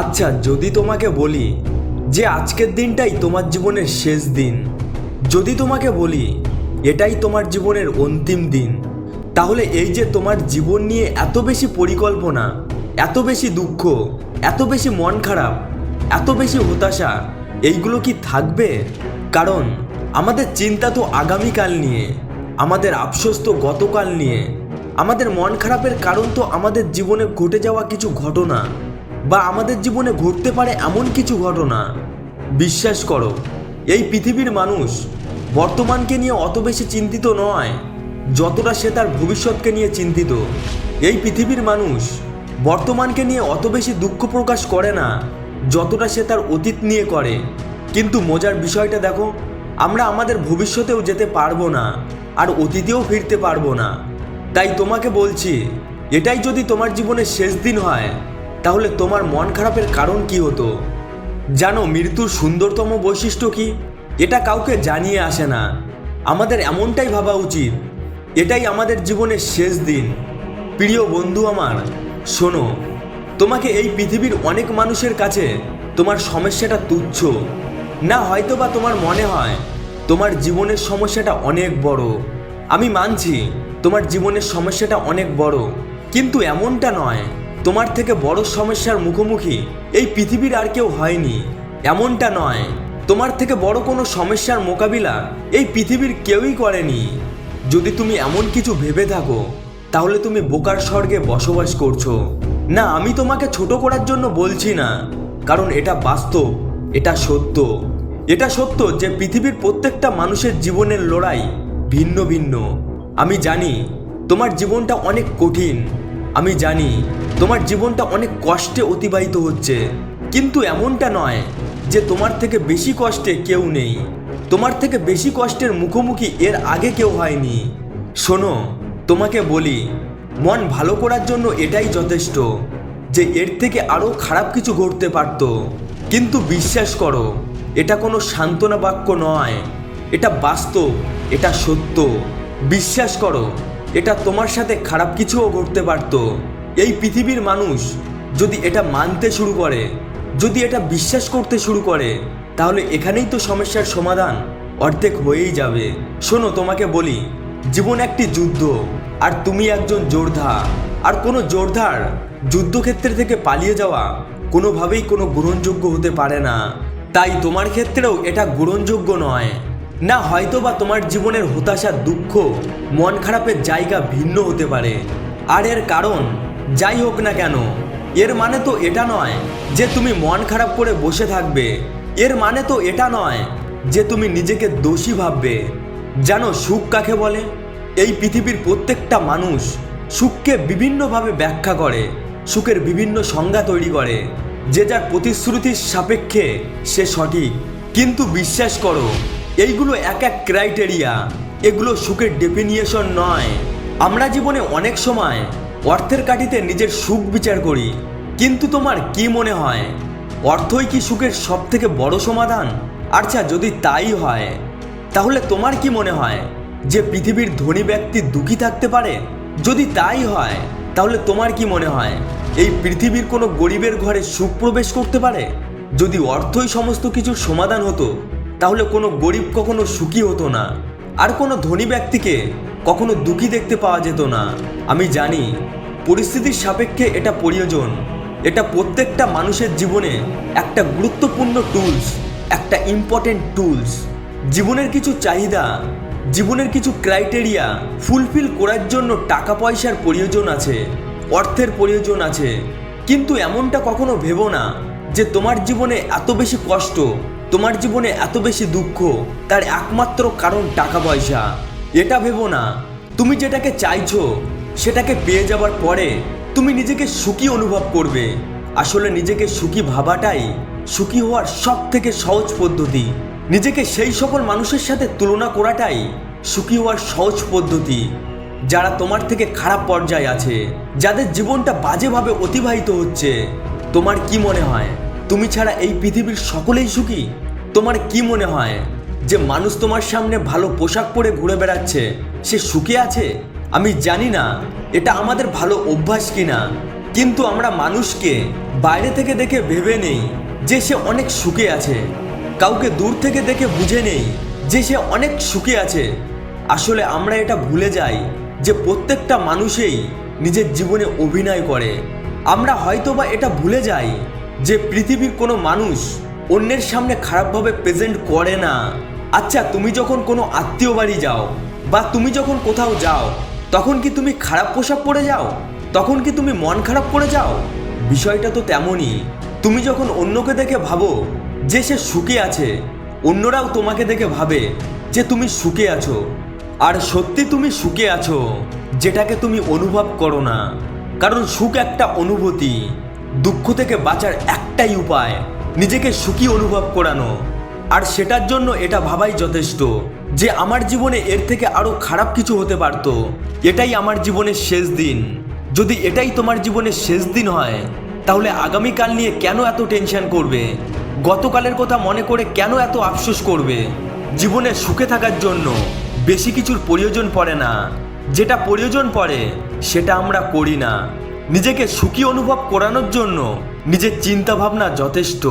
আচ্ছা যদি তোমাকে বলি যে আজকের দিনটাই তোমার জীবনের শেষ দিন, যদি তোমাকে বলি এটাই তোমার জীবনের অন্তিম দিন, তাহলে এই যে তোমার জীবন নিয়ে এত বেশি পরিকল্পনা, এত বেশি দুঃখ, এত বেশি মন খারাপ, এত বেশি হতাশা, এইগুলো কি থাকবে? কারণ আমাদের চিন্তা তো আগামীকাল নিয়ে, আমাদের আফসোস তো গতকাল নিয়ে, আমাদের মন খারাপের কারণ তো আমাদের জীবনে ঘটে যাওয়া কিছু ঘটনা। বা আমাদের জীবনে ঘটতে পারে এমন কিছু ঘটনা। বিশ্বাস করো, এই পৃথিবীর মানুষ বর্তমানকে নিয়ে অত বেশি চিন্তিত নয়, যতটা সে তার ভবিষ্যৎকে নিয়ে চিন্তিত। এই পৃথিবীর মানুষ বর্তমানকে নিয়ে অত বেশি দুঃখ প্রকাশ করে না, যতটা সে তার অতীত নিয়ে করে। কিন্তু মজার বিষয়টা দেখো, আমরা আমাদের ভবিষ্যতেও যেতে পারব না, আর অতীতেও ফিরতে পারব না। তাই তোমাকে বলছি, এটাই যদি তোমার জীবনের শেষ দিন হয় তাহলে তোমার মন খারাপের কারণ কি হতো? জানো, মৃত্যুর সুন্দরতম বৈশিষ্ট্য কি? এটা কাউকে জানিয়ে আসে না। আমাদের এমনটাই ভাবা উচিত। এটাই আমাদের জীবনের শেষ দিন। প্রিয় বন্ধু আমার, শোনো, তোমাকে এই পৃথিবীর অনেক মানুষের কাছে তোমার সমস্যাটা তুচ্ছ। না হয়তো বা তোমার মনে হয়, তোমার জীবনের সমস্যাটা অনেক বড়। আমি মানছি, তোমার জীবনের সমস্যাটা অনেক বড়। কিন্তু এমনটা নয়। তোমার থেকে বড় সমস্যার মুখোমুখি এই পৃথিবীর আর কেউ হয়নি। এমনটা নয়। তোমার থেকে বড় কোনো সমস্যার মোকাবিলা এই পৃথিবীর কেউই করেনি। যদি তুমি এমন কিছু ভেবে থাকো, তাহলে তুমি বোকার স্বর্গে বসবাস করছ। না, আমি তোমাকে ছোট করার জন্য বলছি না। কারণ এটা বাস্তব, এটা সত্য। এটা সত্য যে পৃথিবীর প্রত্যেকটা মানুষের জীবনের লড়াই ভিন্ন ভিন্ন। আমি জানি, তোমার জীবনটা অনেক কঠিন। আমি জানি তোমার জীবনটা অনেক কষ্টে অতিবাহিত হচ্ছে, কিন্তু এমনটা নয় যে তোমার থেকে বেশি কষ্টে কেউ নেই। তোমার থেকে বেশি কষ্টের মুখোমুখি এর আগে কেউ হয়নি। শোনো, তোমাকে বলি, মন ভালো করার জন্য এটাই যথেষ্ট যে এর থেকে আরও খারাপ কিছু ঘটতে পারত। কিন্তু বিশ্বাস করো, এটা কোনো সান্ত্বনা বাক্য নয়, এটা বাস্তব, এটা সত্য। বিশ্বাস করো এটা তোমার সাথে খারাপ কিছুও ঘটতে পারত। এই পৃথিবীর মানুষ যদি এটা মানতে শুরু করে, যদি এটা বিশ্বাস করতে শুরু করে, তাহলে এখানেই তো সমস্যার সমাধান অর্ধেক হয়েই যাবে। শোনো, তোমাকে বলি, জীবন একটি যুদ্ধ, আর তুমি একজন যোদ্ধা। আর কোনো যোদ্ধার যুদ্ধক্ষেত্র থেকে পালিয়ে যাওয়া কোনোভাবেই কোনো গ্রহণযোগ্য হতে পারে না। তাই তোমার ক্ষেত্রেও এটা গ্রহণযোগ্য নয়। না হয়তো বা তোমার জীবনের হতাশা, দুঃখ, মন খারাপের জায়গা ভিন্ন হতে পারে। আর এর কারণ, যাই হোক না কেন, এর মানে তো এটা নয় যে তুমি মন খারাপ করে বসে থাকবে। এর মানে তো এটা নয় যে তুমি নিজেকে দোষী ভাববে। জানো সুখ কাকে বলে? এই পৃথিবীর প্রত্যেকটা মানুষ সুখকে বিভিন্নভাবে ব্যাখ্যা করে, সুখের বিভিন্ন সংজ্ঞা তৈরি করে। যে যার প্রতিশ্রুতির সাপেক্ষে সে সঠিক। কিন্তু বিশ্বাস করো এইগুলো এক এক ক্রাইটেরিয়া এগুলো সুখের ডেফিনিয়েশন নয়। আমরা জীবনে অনেক সময় অর্থের কাঠিতে নিজের সুখ বিচার করি। কিন্তু তোমার কি মনে হয়? অর্থই কি সুখের সব থেকে বড় সমাধান? আচ্ছা যদি তাই হয়, তাহলে তোমার কি মনে হয় যে পৃথিবীর ধনী ব্যক্তি দুঃখী থাকতে পারে? যদি তাই হয়, তাহলে তোমার কি মনে হয় এই পৃথিবীর কোনো গরিবের ঘরে সুখ প্রবেশ করতে পারে? যদি অর্থই সমস্ত কিছুর সমাধান হতো তাহলে কোনো গরিব কখনো সুখী হতো না। আর কোনো ধনী ব্যক্তিকে কখনো দুঃখী দেখতে পাওয়া যেত না। আমি জানি, পরিস্থিতির সাপেক্ষে এটা প্রয়োজন। এটা প্রত্যেকটা মানুষের জীবনে একটা গুরুত্বপূর্ণ টুলস একটা ইম্পর্টেন্ট টুলস জীবনের কিছু চাহিদা, জীবনের কিছু ক্রাইটেরিয়া ফুলফিল করার জন্য টাকা পয়সার প্রয়োজন আছে, অর্থের প্রয়োজন আছে। কিন্তু এমনটা কখনো ভেবো না যে তোমার জীবনে এত বেশি কষ্ট তোমার জীবনে এত বেশি দুঃখ, তার একমাত্র কারণ টাকা পয়সা। এটা ভেবো না। তুমি যেটাকে চাইছো, সেটাকে পেয়ে যাবার পরে তুমি নিজেকে সুখী অনুভব করবে। আসলে নিজেকে সুখী ভাবাটাই সুখী হওয়ার সব থেকে সহজ পদ্ধতি। নিজেকে সেই সকল মানুষের সাথে তুলনা করাটাই সুখী হওয়ার সহজ পদ্ধতি। যারা তোমার থেকে খারাপ পর্যায়ে আছে, যাদের জীবনটা বাজেভাবে অতিবাহিত হচ্ছে, তোমার কি মনে হয়? তুমি ছাড়া এই পৃথিবীর সকলেই সুখী? তোমার কি মনে হয় যে মানুষ তোমার সামনে ভালো পোশাক পরে ঘুরে বেড়াচ্ছে? সে সুখে আছে? আমি জানি না, এটা আমাদের ভালো অভ্যাস কিনা। কিন্তু আমরা মানুষকে বাইরে থেকে দেখে ভেবে নেই যে সে অনেক সুখে আছে। কাউকে দূর থেকে দেখে বুঝে নেই যে সে অনেক সুখে আছে। আসলে আমরা এটা ভুলে যাই যে প্রত্যেকটা মানুষেই নিজের জীবনে অভিনয় করে। আমরা হয়তোবা এটা ভুলে যাই যে পৃথিবীর কোনো মানুষ অন্যের সামনে খারাপভাবে প্রেজেন্ট করে না। আচ্ছা তুমি যখন কোনো আত্মীয় বাড়ি যাও বা তুমি যখন কোথাও যাও, তখন কি তুমি খারাপ পোশাক পরে যাও? তখন কি তুমি মন খারাপ করে যাও? বিষয়টা তো তেমনই। তুমি যখন অন্যকে দেখে ভাবো যে সে সুখে আছে, অন্যরাও তোমাকে দেখে ভাবে যে তুমি সুখে আছো। আর সত্যি তুমি সুখে আছো, যেটাকে তুমি অনুভব করো না। কারণ সুখ একটা অনুভূতি, দুঃখ থেকে বাঁচার একটাই উপায়। নিজেকে সুখী অনুভব করানো। আর সেটার জন্য এটা ভাবাই যথেষ্ট যে আমার জীবনে এর থেকে আরও খারাপ কিছু হতে পারত। এটাই আমার জীবনের শেষ দিন। যদি এটাই তোমার জীবনের শেষ দিন হয়, তাহলে আগামীকাল নিয়ে কেন এত টেনশন করবে? গতকালের কথা মনে করে কেন এত আফসোস করবে? জীবনে সুখে থাকার জন্য বেশি কিছুর প্রয়োজন পড়ে না। যেটা প্রয়োজন পড়ে, সেটা আমরা করি না। নিজেকে সুখী অনুভব করানোর জন্য নিজের চিন্তা ভাবনা যথেষ্ট।